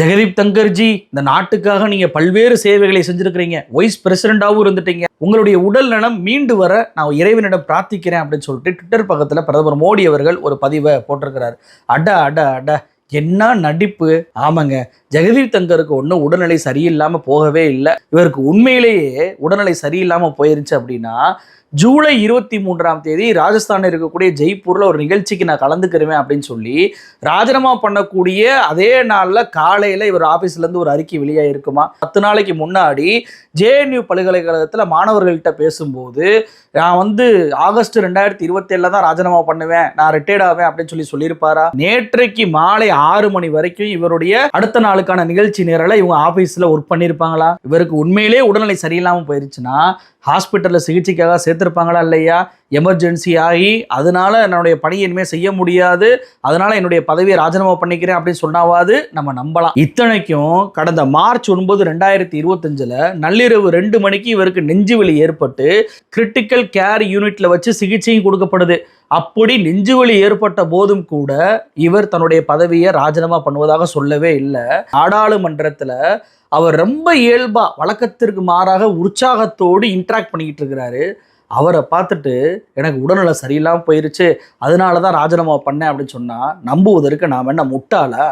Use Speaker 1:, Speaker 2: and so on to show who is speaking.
Speaker 1: ஜெகதீப் தங்கர்ஜி இந்த நாட்டுக்காக நீங்க பல்வேறு சேவைகளை செஞ்சிருக்கிறீங்க. வைஸ் பிரசிடண்டாவும் இருந்துட்டீங்க. உங்களுடைய உடல் நலம் மீண்டு வர நான் இறைவனிடம் பிரார்த்திக்கிறேன் அப்படின்னு சொல்லிட்டு ட்விட்டர் பக்கத்துல பிரதமர் மோடி அவர்கள் ஒரு பதிவை போட்டிருக்கிறார். அட அட அட. என்ன நடிப்பு? ஆமாங்க. ஜெகதீப் தங்கருக்கு ஒன்றும் உடல்நிலை சரியில்லாமல் போகவே இல்லை. இவருக்கு உண்மையிலேயே உடல்நிலை சரியில்லாமல் போயிருச்சு அப்படின்னா ஜூலை இருபத்தி மூன்றாம் தேதி ராஜஸ்தானில் இருக்கக்கூடிய ஜெய்ப்பூரில் ஒரு நிகழ்ச்சிக்கு நான் கலந்துக்கிறேன் அப்படின்னு சொல்லி ராஜினாமா பண்ணக்கூடிய அதே நாளில் காலையில் இவர் ஆஃபீஸ்லேருந்து ஒரு அறிக்கை வெளியாக இருக்குமா பத்து நாளைக்கு முன்னாடி ஜேஎன்யூ பல்கலைக்கழகத்தில் மாணவர்கள்ட்ட பேசும்போது நான் வந்து ஆகஸ்ட் ரெண்டாயிரத்தி இருபத்தேழில் தான் ராஜினாமா பண்ணுவேன் நான் ரிட்டையர்ட் ஆவேன் அப்படின்னு சொல்லி சொல்லியிருப்பாரா? நேற்றைக்கு மாலை ஆறு மணி வரைக்கும் இவருடைய அடுத்த நாளுக்கான நிகழ்ச்சி நேரலை இவங்க ஆஃபீஸில் ஒர்க் பண்ணியிருப்பாங்களா இவருக்கு உண்மையிலே உடல்நிலை சரியில்லாமல் போயிருச்சுன்னா ஹாஸ்பிட்டலில் சிகிச்சைக்காக சேர்த்துருப்பாங்களா இல்லையா? எமர்ஜென்சி ஆகி அதனால என்னுடைய பணியை இனிமேல் செய்ய முடியாது. அதனால என்னுடைய பதவியை ராஜினாமா பண்ணிக்கிறேன் அப்படின்னு சொன்னாவாது நம்ம நம்பலாம். இத்தனைக்கும் கடந்த மார்ச் ஒன்பது ரெண்டாயிரத்தி இருபத்தஞ்சில் நள்ளிரவு ரெண்டு மணிக்கு இவருக்கு நெஞ்சுவலி ஏற்பட்டு கிரிட்டிக்கல் கேர் யூனிட்ல வச்சு சிகிச்சையும் கொடுக்கப்படுது. அப்படி நெஞ்சுவலி ஏற்பட்ட போதும் கூட இவர் தன்னுடைய பதவியை ராஜினாமா பண்ணுவதாக சொல்லவே இல்லை. நாடாளுமன்றத்தில் அவர் ரொம்ப இயல்பா வழக்கத்திற்கு மாறாக உற்சாகத்தோடு இன்ட்ராக்ட் பண்ணிக்கிட்டு இருக்கிறாரு. அவரை பார்த்துட்டு எனக்கு உடல்நல சரியில்லாமல் போயிருச்சு அதனால தான் ராஜினாமா பண்ணேன் அப்படின்னு சொன்னால் நம்புவதற்கு நாம் என்ன முட்டாளா?